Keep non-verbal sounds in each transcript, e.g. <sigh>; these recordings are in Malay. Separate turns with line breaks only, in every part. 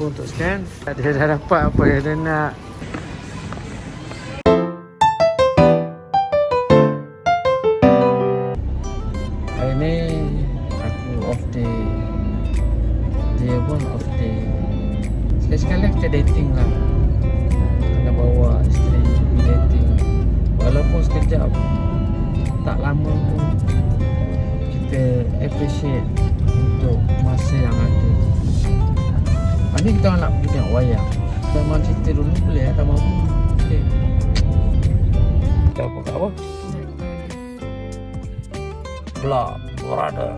Mampu untuk scan. Dia dah dapat apa yang dia nak. Hari ni Aku off day. Dia pun off day. Sekali-sekala kita dating lah. Kena bawa isteri pergi dating. Walaupun sekejap Tak lama pun Kita appreciate Untuk masa yang ada Hari ni kita orang nak pergi tengok wayang. Dah mahu cerita dulu boleh ya Dah mahu? Okay. Kita apa kat apa? Blok Berada.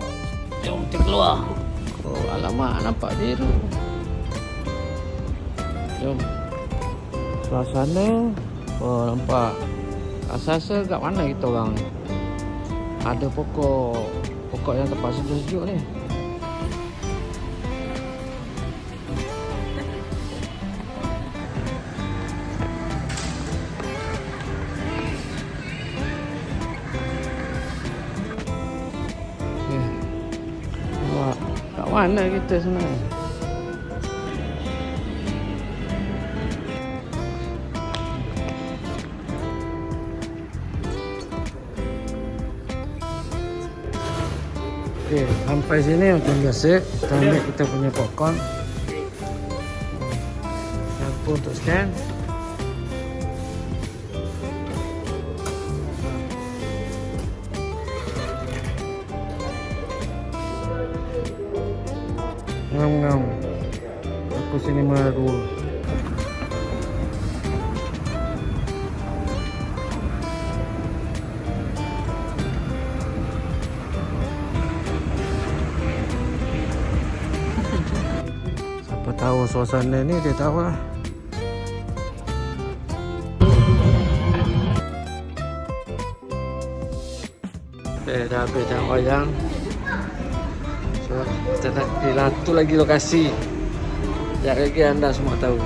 Jom kita keluar. Oh alamak nampak dia tu. Jom. Suasana Oh nampak. Rasa-rasa kat mana kita orang ni? Ada pokok Pokok yang tempat sejuk-sejuk ni mana kita sebenarnya? Okay, sampai sini macam biasa. Kita ambil kita punya popcorn. Lampu untuk scan Ngam-ngam. Aku sini malu. Siapa tahu suasana ni dia tahu lah. Dah habis tengok wayang Nak pilih satu lagi lokasi Sekejap lagi anda semua tahu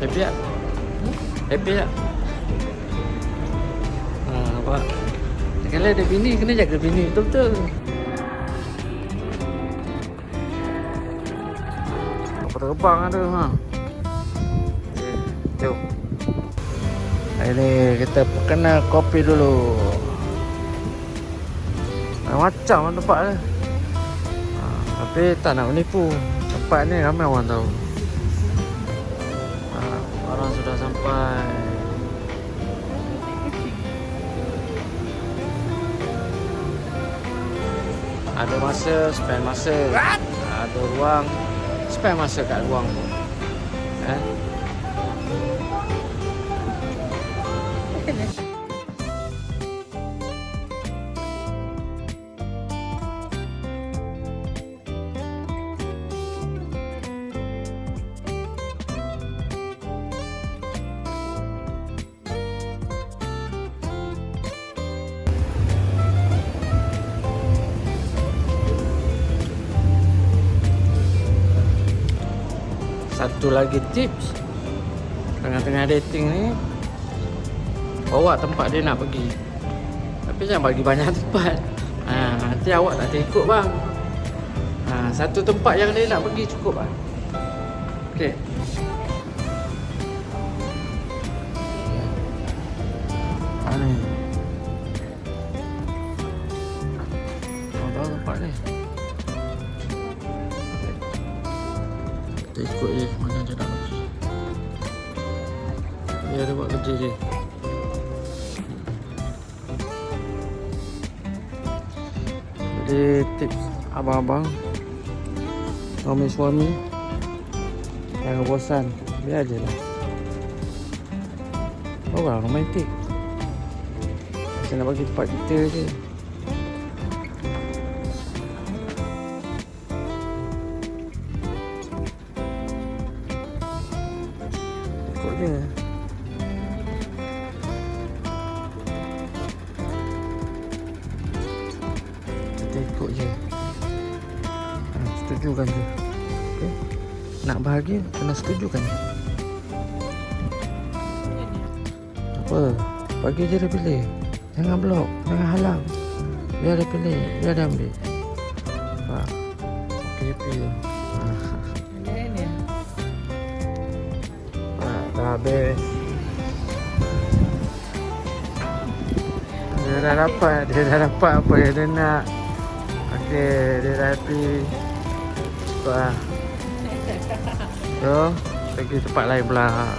Happy tak? Happy tak? Ha, nampak? Kalau ada bini, kena jaga bini betul-betul Apa terbang ada ha? Jom Hari ni kita kena kopi dulu Macam lah tempat ni ha, Tapi tak nak menipu. Tempat ni ramai orang tahu. Ha, Orang sudah sampai. Ada masa, spend masa. Ada ruang. Spend masa kat ruang. Tu eh? Satu lagi tips. Tengah-tengah dating ni Bawa tempat dia nak pergi. Tapi jangan bagi banyak <laughs> tempat. Ha, Nanti awak tak terikut bang. Ha, Satu tempat yang dia nak pergi cukup bang. Okay Ha ni? Awak tahu tempat ni Kita ikut je mana dia nak pergi? Dia ada buat kerja dia. Jadi tips abang-abang Suami-suami Jangan bosan Biar je lah. Orang romantik. Saya nak bagi tempat kita je setujukan dia? Okay. nak bahagia kena setujukan kan? apa? Bagi je dia pilih. Jangan blok jangan halang. Dia pilih biar dia ambil. Apa okay, pilih habis. Dia dah dapat Dia dah dapat apa yang dia nak. Okay Dia dah happy Cepat lah. <laughs> So, pergi tempat lain pula.